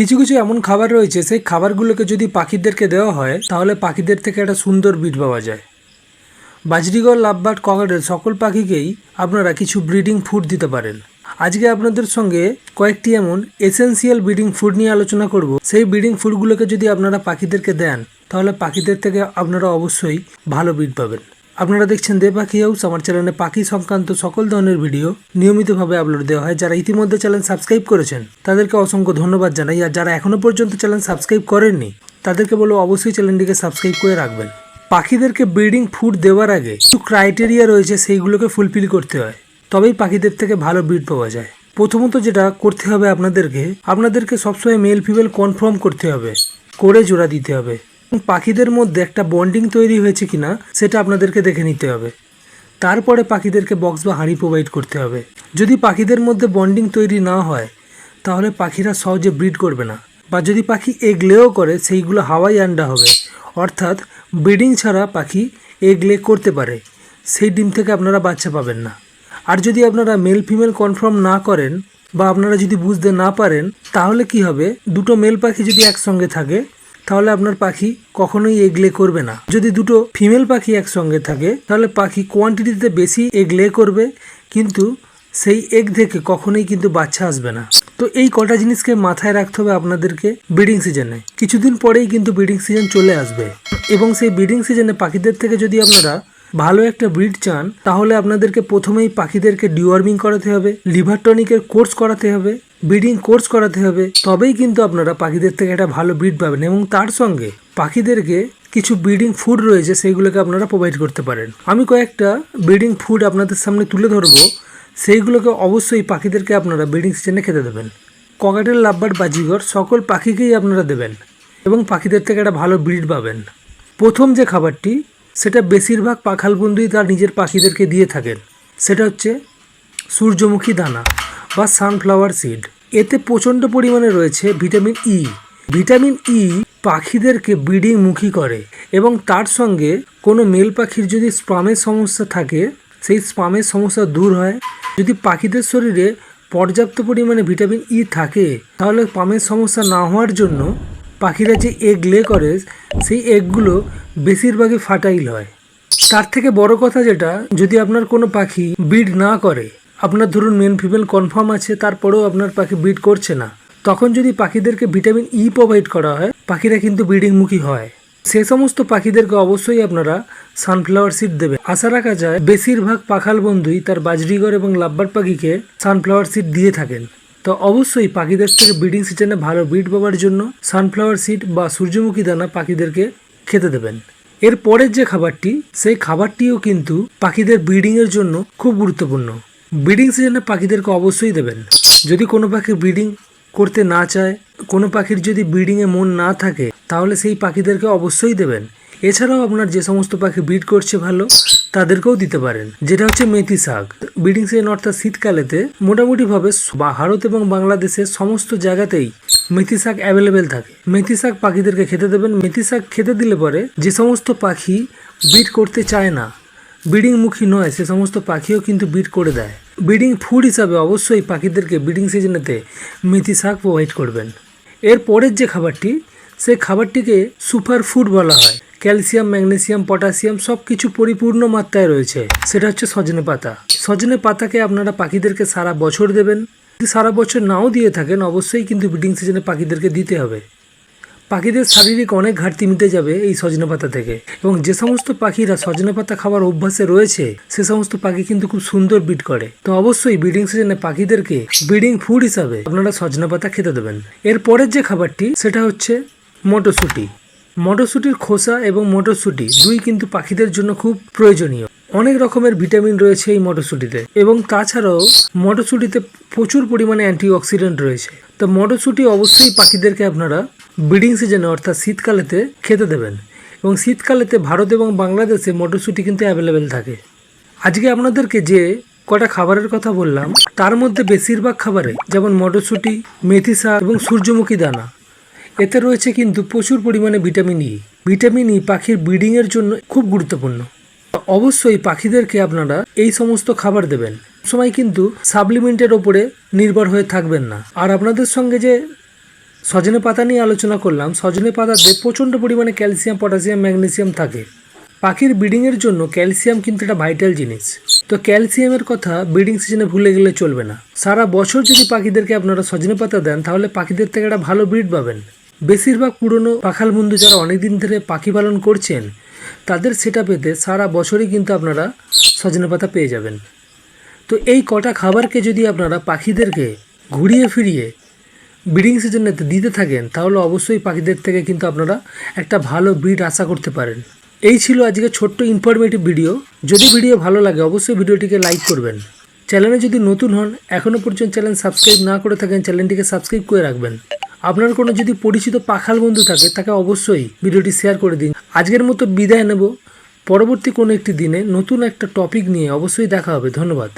কিছু কিছু এমন খাবার রয়েছে, সেই খাবারগুলোকে যদি পাখিদেরকে দেওয়া হয়, তাহলে পাখিদের থেকে একটা সুন্দর বিট পাওয়া যায়। বাজরিগর লাভবার্ড ককাটেল সকল পাখিকেই আপনারা কিছু ব্রিডিং ফুড দিতে পারেন। আজকে আপনাদের সঙ্গে কয়েকটি এমন এসেনশিয়াল ব্রিডিং ফুড নিয়ে আলোচনা করব। সেই ব্রিডিং ফুডগুলোকে যদি আপনারা পাখিদেরকে দেন, তাহলে পাখিদের থেকে আপনারা অবশ্যই ভালো বিট পাবেন। আপনারা দেখছেন দে পাখি হাউস, আমার চ্যানেলে পাখি সংক্রান্ত সকল ধরনের ভিডিও নিয়মিতভাবে আপলোড দেওয়া হয়। যারা ইতিমধ্যে চ্যানেল সাবস্ক্রাইব করেছেন, তাদেরকে অসংখ্য ধন্যবাদ জানাই। আর যারা এখনও পর্যন্ত চ্যানেল সাবস্ক্রাইব করেননি, তাদেরকে বলব অবশ্যই চ্যানেলটিকে সাবস্ক্রাইব করে রাখবেন। পাখিদেরকে ব্রিডিং ফুড দেওয়ার আগে কিছু ক্রাইটেরিয়া রয়েছে, সেইগুলোকে ফুলফিল করতে হয়। তবেই পাখিদের থেকে ভালো ব্রিড পাওয়া যায়। প্রথমত যেটা করতে হবে আপনাদেরকে আপনাদেরকে সবসময় মেল ফিমেল কনফার্ম করতে হবে। করে জোড়া দিতে হবে। পাখিদের মধ্যে একটা বন্ডিং তৈরি হয়েছে কিনা, সেটা আপনাদেরকে দেখে নিতে হবে। তারপরে পাখিদেরকে বক্স বা হাঁড়ি প্রোভাইড করতে হবে। যদি পাখিদের মধ্যে বন্ডিং তৈরি না হয়, তাহলে পাখিরা সহজে ব্রিড করবে না। বা যদি পাখি এগলেও করে, সেইগুলো হাওয়াই আন্ডা হবে। অর্থাৎ ব্রিডিং ছাড়া পাখি এগলে করতে পারে। সেই ডিম থেকে আপনারা বাচ্চা পাবেন না। আর যদি আপনারা মেল ফিমেল কনফার্ম না করেন, বা আপনারা যদি বুঝতে না পারেন, তাহলে কি হবে? দুটো মেল পাখি যদি একসঙ্গে থাকে তাহলে আপনার পাখি কখনোই এগলে করবে না। যদি দুটো ফিমেল পাখি একসঙ্গে থাকে, তাহলে পাখি কোয়ান্টিটিতে বেশি এগলে করবে, কিন্তু সেই এগ থেকে কখনোই কিন্তু বাচ্চা আসবে না। তো এই কটা জিনিসকে মাথায় রাখতে হবে আপনাদেরকে ব্রিডিং সিজনে কিছুদিন পরেই কিন্তু ব্রিডিং সিজন চলে আসবে। এবং সেই ব্রিডিং সিজনে পাখিদের থেকে যদি আপনারা ভালো একটা ব্রিড চান, তাহলে আপনাদেরকে প্রথমেই পাখিদেরকে ডিওয়ার্মিং করাতে হবে লিভার টনিকের কোর্স করাতে হবে ব্রিডিং কোর্স করাতে হবে, তবেই কিন্তু আপনারা পাখিদের থেকে একটা ভালো ব্রিড পাবেন এবং তার সঙ্গে পাখিদেরকে কিছু ব্রিডিং ফুড রয়েছে সেইগুলোকে আপনারা প্রোভাইড করতে পারেন। আমি কয়েকটা ব্রিডিং ফুড আপনাদের সামনে তুলে ধরবো, সেইগুলোকে অবশ্যই পাখিদেরকে আপনারা ব্রিডিং সিজনে খেতে দেবেন। ককাটেল লাভবার বাজিগর সকল পাখিকেই আপনারা দেবেন এবং পাখিদের থেকে একটা ভালো ব্রিড পাবেন। প্রথম যে খাবারটি, সেটা বেশিরভাগ পাখাল বন্ধুই তার নিজের পাখিদেরকে দিয়ে থাকেন। সেটা হচ্ছে সূর্যমুখী দানা। বা সানফ্লাওয়ার সিড এতে প্রচণ্ড পরিমাণে রয়েছে ভিটামিন ই ভিটামিন ই পাখিদেরকে ব্রিডিং মুখী করে এবং তার সঙ্গে কোনো মেল পাখির যদি স্পামের সমস্যা থাকে, সেই স্পামের সমস্যা দূর হয়। যদি পাখিদের শরীরে পর্যাপ্ত পরিমাণে ভিটামিন ই থাকে, তাহলে পামের সমস্যা না হওয়ার জন্য পাখিরা যে এগ লে করে, সেই এগগুলো বেশিরভাগই ফাটাইল হয়। তার থেকে বড় কথা যেটা, যদি আপনার কোনো পাখি ব্রিড না করে আপনার ধরুন মেন ফিমেল কনফার্ম আছে, তারপরেও আপনার পাখি ব্রিড করছে না। তখন যদি পাখিদেরকে ভিটামিন ই প্রোভাইড করা হয়, পাখিরা কিন্তু ব্রিডিংমুখী হয়। সে সমস্ত পাখিদেরকে অবশ্যই আপনারা সানফ্লাওয়ার সিড দেবে আশা রাখা যায়, বেশিরভাগ পাখাল বন্ধুই তার বাজরিগর এবং লাব্বার পাখিকে সানফ্লাওয়ার সিড দিয়ে থাকেন। তো অবশ্যই পাখিদের থেকে ব্রিডিং সিজনে ভালো ব্রিড পাওয়ার জন্য সানফ্লাওয়ার সিড বা সূর্যমুখী দানা পাখিদেরকে খেতে দেবেন। এর পরের যে খাবারটি, সেই খাবারটিও কিন্তু পাখিদের ব্রিডিংয়ের জন্য খুব গুরুত্বপূর্ণ। ব্রিডিং সিজনে পাখিদেরকে অবশ্যই দেবেন। যদি কোনো পাখি ব্রিডিং করতে না চায়, কোনো পাখির যদি ব্রিডিংয়ে মন না থাকে, তাহলে সেই পাখিদেরকে অবশ্যই দেবেন। এছাড়াও আপনার যে সমস্ত পাখি ব্রিড করছে ভালো, তাদেরকেও দিতে পারেন। যেটা হচ্ছে মেথি শাক। ব্রিডিং সিজন অর্থাৎ শীতকালেতে মোটামুটিভাবে ভারত এবং বাংলাদেশের সমস্ত জায়গাতেই মেথি শাক অ্যাভেলেবেল থাকে। মেথি শাক পাখিদেরকে খেতে দেবেন। মেথি শাক খেতে দিলে পরে যে সমস্ত পাখি ব্রিড করতে চায় না ব্রিডিংমুখী নয়, সে সমস্ত পাখিও কিন্তু ব্রিড করে দেয়। ব্রিডিং ফুড হিসাবে অবশ্যই পাখিদেরকে ব্রিডিং সিজনেতে মেথি শাক প্রোভাইড করবেন। এর পরের যে খাবারটি, সেই খাবারটিকে সুপার ফুড বলা হয়। ক্যালসিয়াম, ম্যাগনেসিয়াম পটাশিয়াম সব কিছু পরিপূর্ণ মাত্রায় রয়েছে। সেটা হচ্ছে সজনে পাতা। সজনে পাতাকে আপনারা পাখিদেরকে সারা বছর দেবেন। যদি সারা বছর নাও দিয়ে থাকেন, অবশ্যই কিন্তু ব্রিডিং সিজনে পাখিদেরকে দিতে হবে। পাখিদের শারীরিক অনেক ঘাটতি মিটে যাবে এই সজনে পাতা থেকে। এবং যে সমস্ত পাখিরা সজনে পাতা খাওয়ার অভ্যাসে রয়েছে, সে সমস্ত পাখি কিন্তু খুব সুন্দর বিট করে। তো অবশ্যই ব্রিডিং সিজনে পাখিদেরকে ব্রিডিং ফুড হিসাবে আপনারা সজনে পাতা খেতে দেবেন। এর পরের যে খাবারটি, সেটা হচ্ছে মটরশুঁটি। মটরশুঁটির খোসা এবং মটরশুঁটি দুই কিন্তু পাখিদের জন্য খুব প্রয়োজনীয়। অনেক রকমের ভিটামিন রয়েছে এই মটরশুঁটিতে। এবং তাছাড়াও মটরশুঁটিতে প্রচুর পরিমাণে অ্যান্টিঅক্সিডেন্ট রয়েছে। তো মটরশুঁটি অবশ্যই পাখিদেরকে আপনারা ব্রিডিং সিজনে, অর্থাৎ শীতকালেতে খেতে দেবেন। এবং শীতকালেতে ভারত এবং বাংলাদেশে মটরশুঁটি কিন্তু অ্যাভেলেবেল থাকে। আজকে আপনাদেরকে যে কটা খাবারের কথা বললাম, তার মধ্যে বেশিরভাগ খাবারে যেমন মটরশুঁটি, মেথি শাক এবং সূর্যমুখী দানা। এতে রয়েছে কিন্তু প্রচুর পরিমাণে ভিটামিন ই ভিটামিন ই পাখির ব্রিডিংয়ের জন্য খুব গুরুত্বপূর্ণ। অবশ্যই পাখিদেরকে আপনারা এই সমস্ত খাবার দেবেন। সময় কিন্তু সাপ্লিমেন্টের ওপরে নির্ভর হয়ে থাকবেন না। আর আপনাদের সঙ্গে যে সজনে পাতা নিয়ে আলোচনা করলাম। সজনে পাতাতে প্রচণ্ড পরিমাণে ক্যালসিয়াম, পটাশিয়াম, ম্যাগনেসিয়াম থাকে। পাখির ব্রিডিংয়ের জন্য ক্যালসিয়াম কিন্তু একটা ভাইটাল জিনিস। তো ক্যালসিয়ামের কথা ব্রিডিং সিজনে ভুলে গেলে চলবে না। সারা বছর যদি পাখিদেরকে আপনারা সজনে পাতা দেন, তাহলে পাখিদের থেকে একটা ভালো ব্রিড পাবেন। বেশিরভাগ পুরনো পাখাল বন্ধু যারা অনেকদিন ধরে পাখি পালন করছেন, তাদের সেটা পেতে সারা বছরই কিন্তু আপনারা সজনে পাতা পেয়ে যাবেন। তো এই কটা খাবারকে যদি আপনারা পাখিদেরকে ঘুরিয়ে ফিরিয়ে ব্রিডিং সিজনে দিতে থাকেন, তাহলে অবশ্যই পাখিদের থেকে কিন্তু আপনারা একটা ভালো ব্রিড আশা করতে পারেন। এই ছিল আজকে ছোট্ট ইনফরমেটিভ ভিডিও যদি ভিডিও ভালো লাগে, অবশ্যই ভিডিওটিকে লাইক করবেন। চ্যানেলে যদি নতুন হন এখনও পর্যন্ত চ্যানেল সাবস্ক্রাইব না করে থাকেন চ্যানেলটিকে সাবস্ক্রাইব করে রাখবেন। আপনার কোনো যদি পরিচিত পাখাল বন্ধু থাকে, তাকে অবশ্যই ভিডিওটি শেয়ার করে দিন। আজকের মতো বিদায় নেব। পরবর্তী কোনো একটি দিনে নতুন একটা টপিক নিয়ে অবশ্যই দেখা হবে। ধন্যবাদ।